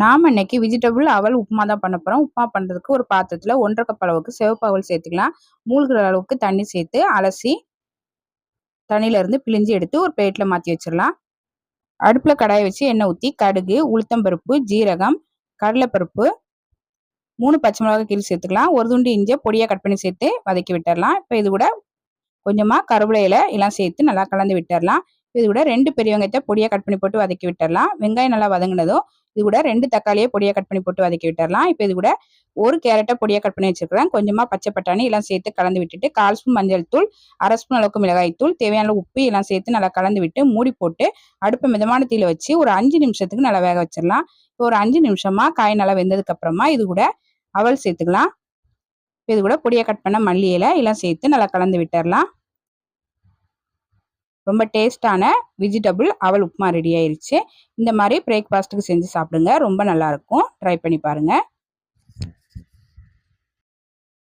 நாம் இன்னைக்கு வெஜிடபிள் அவல் உப்புமா தான் பண்ண போகிறோம் உப்புமா பண்ணுறதுக்கு ஒரு பாத்திரத்தில் ஒன்றரை கப் அளவுக்கு சிவப்பு அவல் சேர்த்துக்கலாம். மூழ்கிற அளவுக்கு தண்ணி சேர்த்து அலசி தண்ணியிலேருந்து பிழிஞ்சு எடுத்து ஒரு பிளேட்டில் மாற்றி வச்சிடலாம். அடுப்பில் கடாயை வச்சு எண்ணெய் ஊற்றி கடுகு உளுத்தம்பருப்பு ஜீரகம் கடலைப்பருப்பு மூணு பச்சை மிளகாய் கீழ் சேர்த்துக்கலாம். ஒரு துண்டு இஞ்சியை பொடியாக கட் பண்ணி சேர்த்து வதக்கி விட்டுடலாம். இப்போ இது கூட கொஞ்சமாக கருவேலையில எல்லாம் சேர்த்து நல்லா கலந்து விட்டுடலாம். இது கூட ரெண்டு பெரிய வெங்காயத்தை பொடியாக கட் பண்ணி போட்டு வதக்கி விட்டுடலாம். வெங்காயம் நல்லா வதங்கினதும் இது கூட ரெண்டு தக்காளியை பொடியாக கட் பண்ணி போட்டு வதக்கி விட்டுறலாம். இப்போ இது கூட ஒரு கேரட்டை பொடியாக கட் பண்ணி வச்சுருக்கிறேன். கொஞ்சமாக பச்சை பட்டாணி எல்லாம் சேர்த்து கலந்து விட்டுட்டு கால் ஸ்பூன் மஞ்சள் தூள் அரை ஸ்பூன் அளவுக்கு மிளகாய் தூள் தேவையான உப்பு எல்லாம் சேர்த்து நல்லா கலந்து விட்டு மூடி போட்டு அடுப்பை மிதமான தீயில வச்சு ஒரு அஞ்சு நிமிஷத்துக்கு நல்லா வேக வச்சிடலாம் இப்போ ஒரு அஞ்சு நிமிஷமா காய் நல்லா வெந்ததுக்கு அப்புறமா இது கூட அவல் சேர்த்துக்கலாம். இது கூட பொடியாக கட் பண்ண மல்லி இலை எல்லாம் சேர்த்து நல்லா கலந்து விட்டுறலாம். ரொம்ப டேஸ்டான வெஜிடபிள் அவல் உப்புமா ரெடி ஆயிருச்சு. இந்த மாதிரி பிரேக்ஃபாஸ்ட்டுக்கு செஞ்சு சாப்பிடுங்க. ரொம்ப நல்லாயிருக்கும் ட்ரை பண்ணி பாருங்கள்